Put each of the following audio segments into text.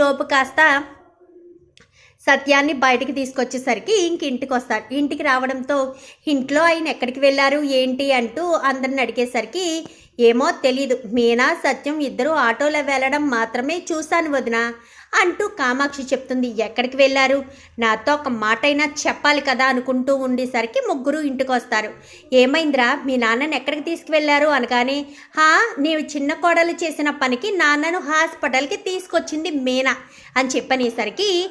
లోపు కాస్త సత్యాన్ని బయటికి తీసుకొచ్చేసరికి ఇంక ఇంటికి వస్తాడు. ఇంటికి రావడంతో ఇంట్లో ఆయన ఎక్కడికి వెళ్ళారు ఏంటి అంటూ అందరిని అడిగేసరికి ఏమో తెలీదు. మీనా సత్యం ఇద్దరు ఆటోలో వెళ్ళడం మాత్రమే చూశాను వదిన. అంటూ కామాక్షి చెప్తుంది ఎక్కడికి వెళ్ళారు? నాతో ఒక మాట అయినా చెప్పాలి కదా అనుకుంటూ ఉండేసరికి ముగ్గురు ఇంటికి వస్తారు ఏమైందిరా? మీ నాన్నని ఎక్కడికి తీసుకువెళ్ళారు? అనగానే హా నీవు చిన్న కోడలు చేసిన పనికి నాన్నను హాస్పిటల్కి తీసుకొచ్చింది మీనా? అని చెప్పనేసరికి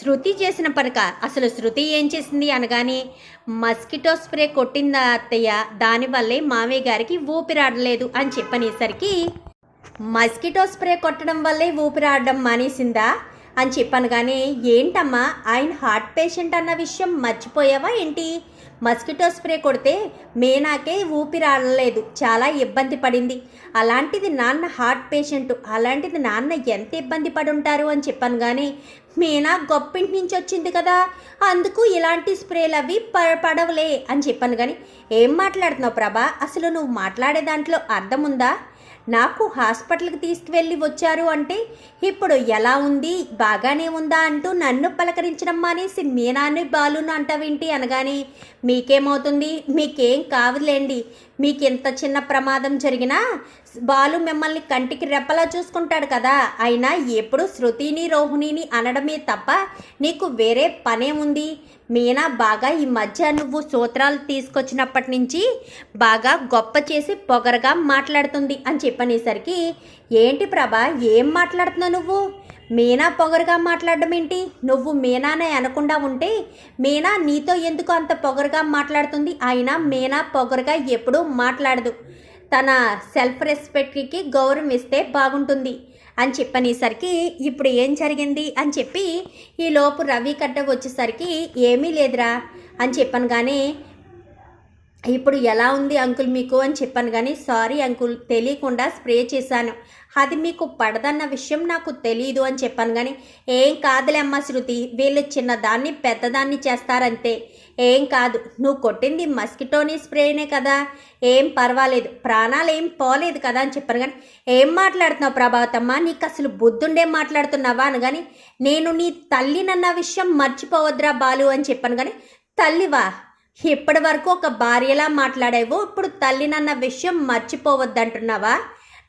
శృతి చేసిన పనిక? అసలు శృతి ఏం చేసింది? అనగానే మస్కిటో స్ప్రే కొట్టిందా అత్తయ్య దానివల్లే మామయ్య గారికి ఊపిరాడలేదు అని చెప్పనేసరికి మస్కిటో స్ప్రే కొట్టడం వల్లే ఊపిరాడడం మానేసిందా? అని చెప్పాను కానీ ఏంటమ్మా ఆయన హార్ట్ పేషెంట్ అన్న విషయం మర్చిపోయావా ఏంటి? మస్కిటో స్ప్రే కొడితే మేనాకే ఊపిరాడలేదు చాలా ఇబ్బంది పడింది. అలాంటిది నాన్న హార్ట్ పేషెంట్ అలాంటిది నాన్న ఎంత ఇబ్బంది పడి ఉంటారు అని చెప్పాను కానీ మీనా గొప్పింటి నుంచి వచ్చింది కదా అందుకు ఇలాంటి స్ప్రేలు అవి ప- పడవలే. అని చెప్పాను కానీ ఏం మాట్లాడుతున్నావు ప్రభా? అసలు నువ్వు మాట్లాడే దాంట్లో అర్థం ఉందా నాకు హాస్పిటల్కి తీసుకువెళ్ళి వచ్చారు అంటే ఇప్పుడు ఎలా ఉంది? బాగానే ఉందా? అంటూ నన్ను పలకరించడం మానేసి మీనాన్ని బాలును అంటావేంటి? అనగానే మీకేమవుతుంది? మీకేం కాదులేండి. మీకు ఎంత చిన్న ప్రమాదం జరిగినా బాలు మిమ్మల్ని కంటికి రెప్పలా చూసుకుంటాడు కదా. అయినా ఎప్పుడు శృతిని రోహిణిని అనడమే తప్ప నీకు వేరే పనే ఉంది. మీనా బాగా ఈ మధ్య నువ్వు సూత్రాలు తీసుకొచ్చినప్పటి నుంచి బాగా గొప్ప చేసి పొగరగా మాట్లాడుతుంది అని చెప్పనేసరికి ఏంటి ప్రభా ఏం మాట్లాడుతున్నావు నువ్వు? మీనా పొగరుగా మాట్లాడడం ఏంటి? నువ్వు మీనానే అనకుండా ఉంటే మీనా నీతో ఎందుకు అంత పొగరుగా మాట్లాడుతుంది? అయినా మీనా పొగరుగా ఎప్పుడూ మాట్లాడదు. తన సెల్ఫ్ రెస్పెక్ట్కి గౌరవం ఇస్తే బాగుంటుంది అని చెప్పనేసరికి ఇప్పుడు ఏం జరిగింది అని చెప్పి ఈ లోపు రవి కట్ట వచ్చేసరికి ఏమీ లేదురా అని చెప్పాను కానీ ఇప్పుడు ఎలా ఉంది అంకుల్ మీకు? అని చెప్పాను కానీ సారీ అంకుల్ తెలియకుండా స్ప్రే చేశాను. అది మీకు పడదన్న విషయం నాకు తెలియదు అని చెప్పాను కానీ ఏం కాదులే అమ్మ శృతి. వీళ్ళు చిన్నదాన్ని పెద్దదాన్ని చేస్తారంతే. ఏం కాదు నువ్వు కొట్టింది మస్కిటోని స్ప్రేనే కదా. ఏం పర్వాలేదు ప్రాణాలు ఏం పోలేదు కదా అని చెప్పాను కానీ ఏం మాట్లాడుతున్నావు ప్రభావతమ్మ? నీకు అసలు బుద్ధుండే మాట్లాడుతున్నావా అని కానీ నేను నీ తల్లినన్న విషయం మర్చిపోవద్దురా బాలు అని చెప్పాను కానీ తల్లివా? ఇప్పటి వరకు ఒక భార్యలా మాట్లాడేవో ఇప్పుడు తల్లినన్న విషయం మర్చిపోవద్దంటున్నావా?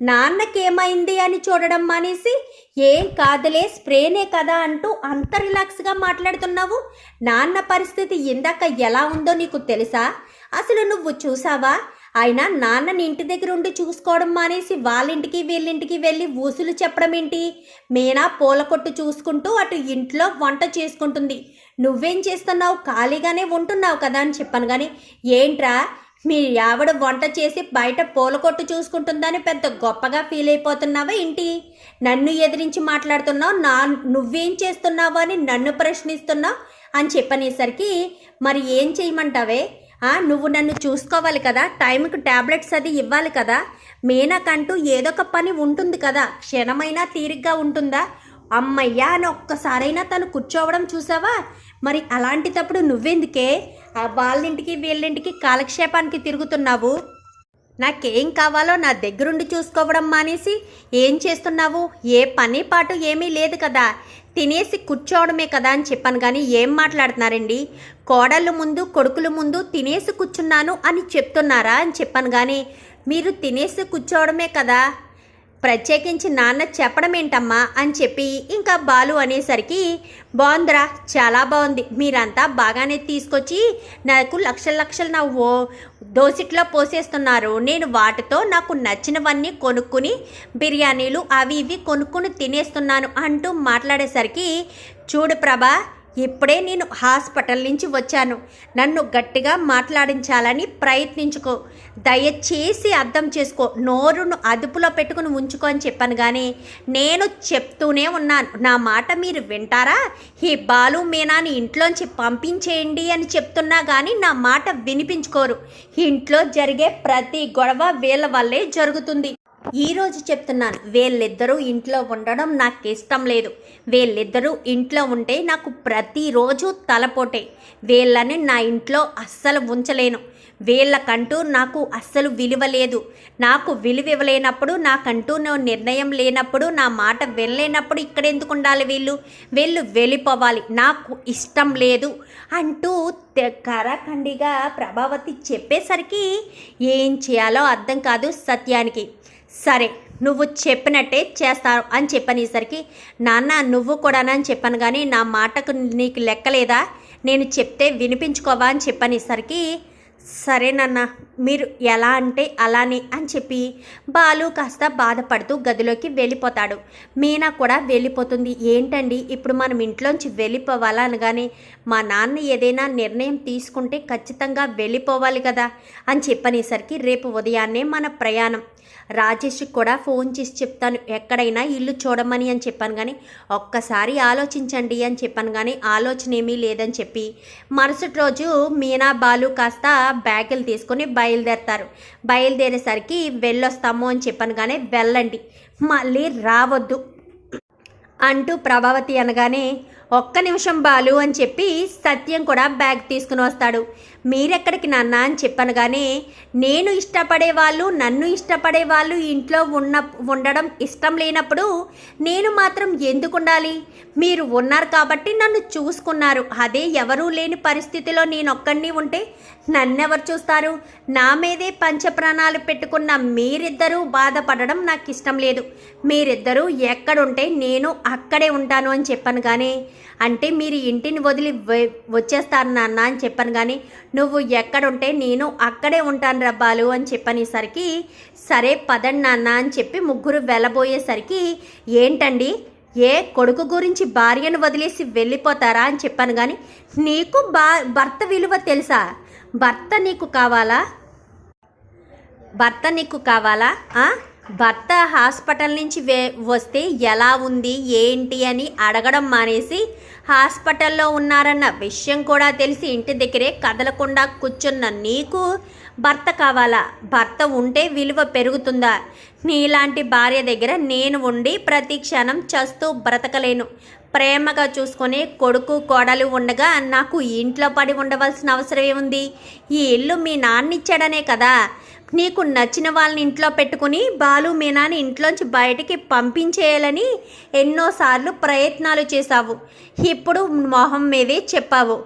నాన్నకేమైంది అని చూడడం మానేసి ఏం కాదులే స్ప్రేనే కదా అంటూ అంత రిలాక్స్గా మాట్లాడుతున్నావు. నాన్న పరిస్థితి ఇందాక ఎలా ఉందో నీకు తెలుసా? అసలు నువ్వు చూసావా? అయినా నాన్నని ఇంటి దగ్గర ఉండి చూసుకోవడం మానేసి వాళ్ళింటికి వీళ్ళింటికి వెళ్ళి ఊసులు చెప్పడం ఏంటి? మీనా పూల కొట్టు చూసుకుంటూ అటు ఇంట్లో వంట చేసుకుంటుంది. నువ్వేం చేస్తున్నావు? ఖాళీగానే ఉంటున్నావు కదా అని చెప్పాను కానీ ఏంట్రా? మీ ఆవిడ వంట చేసి బయట పూల కొట్టు చూసుకుంటుందని పెద్ద గొప్పగా ఫీల్ అయిపోతున్నావా ఏంటి? నన్ను ఎదిరించి మాట్లాడుతున్నావు నా నువ్వేం చేస్తున్నావు అని నన్ను ప్రశ్నిస్తున్నావు అని చెప్పనేసరికి మరి ఏం చేయమంటావే? ఆ, నువ్వు నన్ను చూసుకోవాలి కదా టైంకి టాబ్లెట్స్ అది ఇవ్వాలి కదా మీనాకంటూ ఏదో ఒక పని ఉంటుంది కదా క్షణమైనా తీరిగ్గా ఉంటుందా? అమ్మయ్యా అని ఒక్కసారైనా తను కూర్చోవడం చూసావా? మరి అలాంటిటప్పుడు నువ్వెందుకే? ఆ వాళ్ళింటికి వీళ్ళింటికి కాలక్షేపానికి తిరుగుతున్నావు? నాకేం కావాలో నా దగ్గరుండి చూసుకోవడం మానేసి ఏం చేస్తున్నావు? ఏ పని పాటు ఏమీ లేదు కదా. తినేసి కూర్చోవడమే కదా అని చెప్పాను కానీ ఏం మాట్లాడుతున్నారండి? కోడళ్ళు ముందు కొడుకుల ముందు తినేసి కూర్చున్నాను అని చెప్తున్నారా అని చెప్పాను కానీ మీరు తినేసి కూర్చోవడమే కదా. ప్రత్యేకించి నాన్న చెప్పడం ఏంటమ్మా అని చెప్పి ఇంకా బాలు అనేసరికి బాగుందిరా చాలా బాగుంది మీరంతా బాగానే తీసుకొచ్చి నాకు లక్షల లక్షలు నా ఓ దోసిట్లో పోసేస్తున్నారు. నేను వాటితో నాకు నచ్చినవన్నీ కొనుక్కుని బిర్యానీలు అవి ఇవి కొనుక్కుని తినేస్తున్నాను అంటూ మాట్లాడేసరికి చూడు ప్రభా ఇప్పుడే నేను హాస్పిటల్ నుంచి వచ్చాను. నన్ను గట్టిగా మాట్లాడించాలని ప్రయత్నించుకో. దయచేసి అర్థం చేసుకో. నోరును అదుపులో పెట్టుకుని ఉంచుకో అని చెప్పాను కానీ నేను చెప్తూనే ఉన్నాను. నా మాట మీరు వింటారా? ఈ బాలు మీనాని ఇంట్లోంచి పంపించేయండి అని చెప్తున్నా కానీ నా మాట వినిపించుకోరు. ఇంట్లో జరిగే ప్రతి గొడవ వీళ్ళ వల్లే జరుగుతుంది. ఈరోజు చెప్తున్నాను వీళ్ళిద్దరూ ఇంట్లో ఉండడం నాకు ఇష్టం లేదు. వీళ్ళిద్దరూ ఇంట్లో ఉంటే నాకు ప్రతిరోజు తలపోటే. వీళ్ళని నా ఇంట్లో అస్సలు ఉంచలేను. వీళ్ళకంటూ నాకు అస్సలు విలువ లేదు. నాకు విలువ ఇవ్వలేనప్పుడు నాకంటూ నా నిర్ణయం లేనప్పుడు నా మాట వెళ్ళలేనప్పుడు ఇక్కడ ఎందుకు ఉండాలి వీళ్ళు? వీళ్ళు వెళ్ళిపోవాలి. నాకు ఇష్టం లేదు అంటూ కరాఖండిగా ప్రభావతి చెప్పేసరికి ఏం చేయాలో అర్థం కాదు సత్యానికి. సరే నువ్వు చెప్పినట్టే చేస్తాను అని చెప్పనేసరికి నాన్న నువ్వు కూడానని చెప్పాను కానీ నా మాటకు నీకు లెక్కలేదా? నేను చెప్తే వినిపించుకోవా అని చెప్పనేసరికి సరే నాన్న మీరు ఎలా అంటే అలానే అని చెప్పి బాలు కాస్త బాధపడుతూ గదిలోకి వెళ్ళిపోతాడు. మీనా కూడా వెళ్ళిపోతుంది. ఏంటండి? ఇప్పుడు మనం ఇంట్లోంచి వెళ్ళిపోవాలనగానే మా నాన్న ఏదైనా నిర్ణయం తీసుకుంటే ఖచ్చితంగా వెళ్ళిపోవాలి కదా అని చెప్పనేసరికి రేపు ఉదయాన్నే మన ప్రయాణం. రాజేష్కి కూడా ఫోన్ చేసి చెప్తాను ఎక్కడైనా ఇల్లు చూడమని అని చెప్పాను కానీ ఒక్కసారి ఆలోచించండి అని చెప్పాను కానీ ఆలోచన ఏమీ లేదని చెప్పి మరుసటి రోజు మీనా బాలు కాస్త బ్యాగులు తీసుకొని బయలుదేరతారు. బయలుదేరేసరికి వెళ్ళొస్తాము అని చెప్పాను కానీ వెళ్ళండి మళ్ళీ రావద్దు అంటూ ప్రభావతి అనగానే ఒక్క నిమిషం బాలు అని చెప్పి సత్యం కూడా బ్యాగ్ తీసుకుని వస్తాడు. మీరెక్కడికి నాన్న? అని చెప్పాను కానీ నేను ఇష్టపడే వాళ్ళు నన్ను ఇష్టపడే వాళ్ళు ఇంట్లో ఉన్న ఉండడం ఇష్టం లేనప్పుడు నేను మాత్రం ఎందుకు ఉండాలి? మీరు ఉన్నారు కాబట్టి నన్ను చూసుకున్నారు. అదే ఎవరూ లేని పరిస్థితిలో నేను ఒక్కడిని ఉంటే నన్నెవరు చూస్తారు? నా మీదే పంచప్రాణాలు పెట్టుకున్న మీరిద్దరూ బాధపడడం నాకు ఇష్టం లేదు. మీరిద్దరూ ఎక్కడుంటే నేను అక్కడే ఉంటాను అని చెప్పాను కానీ అంటే మీరు ఇంటిని వదిలి వచ్చేస్తాను వచ్చేస్తారు నాన్న అని చెప్పాను కానీ నువ్వు ఎక్కడుంటే నేను అక్కడే ఉంటాను రబ్బాలు అని చెప్పనేసరికి సరే పదండి నాన్న అని చెప్పి ముగ్గురు వెళ్ళబోయేసరికి ఏంటండి? ఏ కొడుకు గురించి భార్యను వదిలేసి వెళ్ళిపోతారా అని చెప్పాను కానీ నీకు బా భర్త విలువ తెలుసా? భర్త నీకు కావాలా? భర్త నీకు కావాలా? భర్త హాస్పిటల్ నుంచి వే వస్తే ఎలా ఉంది ఏంటి అని అడగడం మానేసి హాస్పిటల్లో ఉన్నారన్న విషయం కూడా తెలిసి ఇంటి దగ్గరే కదలకుండా కూర్చున్న నీకు భర్త కావాలా? భర్త ఉంటే విలువ పెరుగుతుందా? నీలాంటి భార్య దగ్గర నేను ఉండి ప్రతి క్షణం చస్తూ బ్రతకలేను. ప్రేమగా చూసుకునే కొడుకు కోడలు ఉండగా నాకు ఇంట్లో పడి ఉండవలసిన అవసరం ఏముంది ఈ ఇల్లు మీ నాన్న ఇచ్చాడనే కదా. నీకు నచ్చిన వాళ్ళని ఇంట్లో పెట్టుకుని బాలు మీనాని ఇంట్లోంచి బయటికి పంపించేయాలని ఎన్నోసార్లు ప్రయత్నాలు చేశావు. ఇప్పుడు మొహం మీదే చెప్పావు.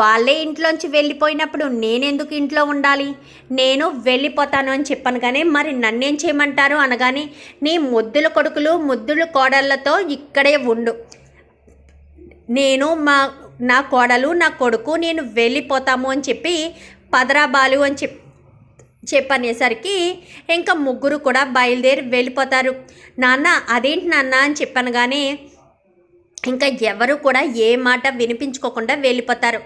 వాళ్ళే ఇంట్లోంచి వెళ్ళిపోయినప్పుడు నేనెందుకు ఇంట్లో ఉండాలి? నేను వెళ్ళిపోతాను అని చెప్పాను కానీ మరి నన్నేం చేయమంటారు అనగానే నీ ముద్దుల కొడుకులు ముద్దుల కోడళ్ళతో ఇక్కడే ఉండు. నేను మా నా కోడలు నా కొడుకు నేను వెళ్ళిపోతాము అని చెప్పి పదరా బాలు అని చెప్ చెప్పనేసరికి ఇంకా ముగ్గురు కూడా బయలుదేరి వెళ్ళిపోతారు. నాన్న అదేంటి నాన్న? అని చెప్పాను కానీ ఇంకా ఎవరు కూడా ఏ మాట వినిపించుకోకుండా వెళ్ళిపోతారు.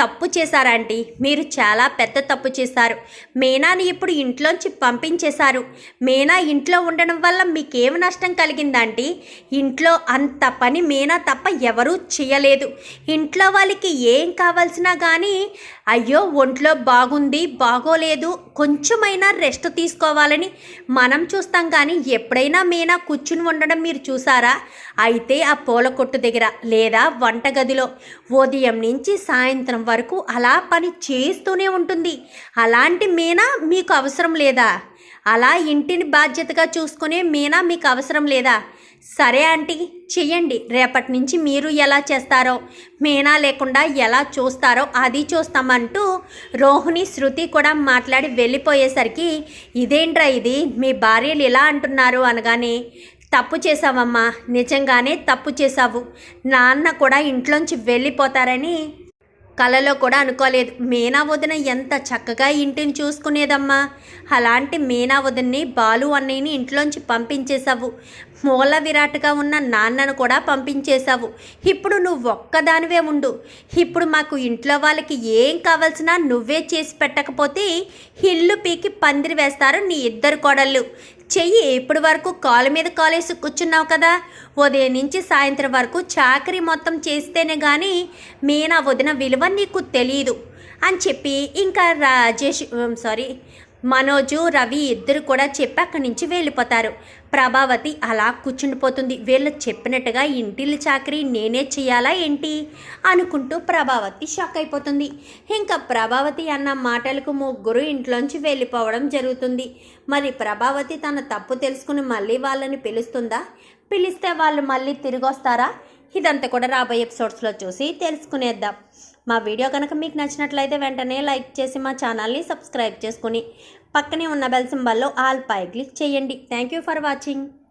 తప్పు చేశారా ఆంటీ మీరు చాలా పెద్ద తప్పు చేశారు. మీనాని ఇప్పుడు ఇంట్లోంచి పంపించేశారు. మీనా ఇంట్లో ఉండడం వల్ల మీకేం నష్టం కలిగిందంటీ ఇంట్లో అంత పని మీనా తప్ప ఎవరూ చేయలేదు. ఇంట్లో వాళ్ళకి ఏం కావాల్సినా కానీ అయ్యో ఒంట్లో బాగుంది బాగోలేదు కొంచెమైనా రెస్ట్ తీసుకోవాలని మనం చూస్తాం కానీ ఎప్పుడైనా మీనా కూర్చుని ఉండడం మీరు చూసారా? అయితే ఆ పూల కొట్టు దగ్గర లేదా వంటగదిలో ఉదయం నుంచి సాయంత్రం వరకు అలా పని చేస్తూనే ఉంటుంది. అలాంటి మీనా మీకు అవసరం లేదా? అలా ఇంటిని బాధ్యతగా చూసుకునే మీనా మీకు అవసరం లేదా? సరే ఆంటీ చెయ్యండి. రేపటి నుంచి మీరు ఎలా చేస్తారో మీనా లేకుండా ఎలా చూస్తారో అది చూస్తామంటూ రోహిణి శృతి కూడా మాట్లాడి వెళ్ళిపోయేసరికి ఇదేంట్రా ఇది? మీ భార్యలు ఇలా అంటున్నారు అనగానే తప్పు చేసావమ్మా నిజంగానే తప్పు చేసావు నాన్న కూడా ఇంట్లోంచి వెళ్ళిపోతారని కలలో కూడా అనుకోలేదు. మీనా వదిన ఎంత చక్కగా ఇంటిని చూసుకునేదమ్మా. అలాంటి మీనా వదిన్ని బాలు అన్నయ్యని ఇంట్లోంచి పంపించేశావు. మూల విరాట్గా ఉన్న నాన్నను కూడా పంపించేశావు. ఇప్పుడు నువ్వు ఒక్కదానివే ఉండు. ఇప్పుడు మాకు ఇంట్లో వాళ్ళకి ఏం కావాల్సినా నువ్వే చేసి పెట్టకపోతే ఇల్లు పీకి పందిరి వేస్తారు నీ ఇద్దరు కోడళ్ళు. చెయ్యి ఇప్పటి వరకు కాలు మీద కాలేసి కూర్చున్నావు కదా. ఉదయం నుంచి సాయంత్రం వరకు చాకరీ మొత్తం చేస్తేనే కానీ మీనా వదిన విలువ నీకు తెలియదు అని చెప్పి ఇంకా రాజేష్ సారీ మనోజు రవి ఇద్దరు కూడా చెప్పి అక్కడి నుంచి వెళ్ళిపోతారు. ప్రభావతి అలా కూర్చుండిపోతుంది. వీళ్ళు చెప్పినట్టుగా ఇంటిల్లి చాకరీ నేనే చేయాలా ఏంటి? అనుకుంటూ ప్రభావతి షాక్ అయిపోతుంది. ఇంకా ప్రభావతి అన్న మాటలకు ముగ్గురు ఇంట్లోంచి వెళ్ళిపోవడం జరుగుతుంది. మరి ప్రభావతి తన తప్పు తెలుసుకుని మళ్ళీ వాళ్ళని పిలుస్తుందా? పిలిస్తే వాళ్ళు మళ్ళీ తిరిగి వస్తారా ఇదంతా కూడా రాబోయే ఎపిసోడ్స్లో చూసి తెలుసుకునేద్దాం. మా వీడియో కనుక మీకు నచ్చినట్లయితే వెంటనే లైక్ చేసి మా ఛానల్ని సబ్స్క్రైబ్ చేసుకుని పక్కనే ఉన్న బెల్ సింబల్లో ఆల్ పై క్లిక్ చేయండి. Thank you for watching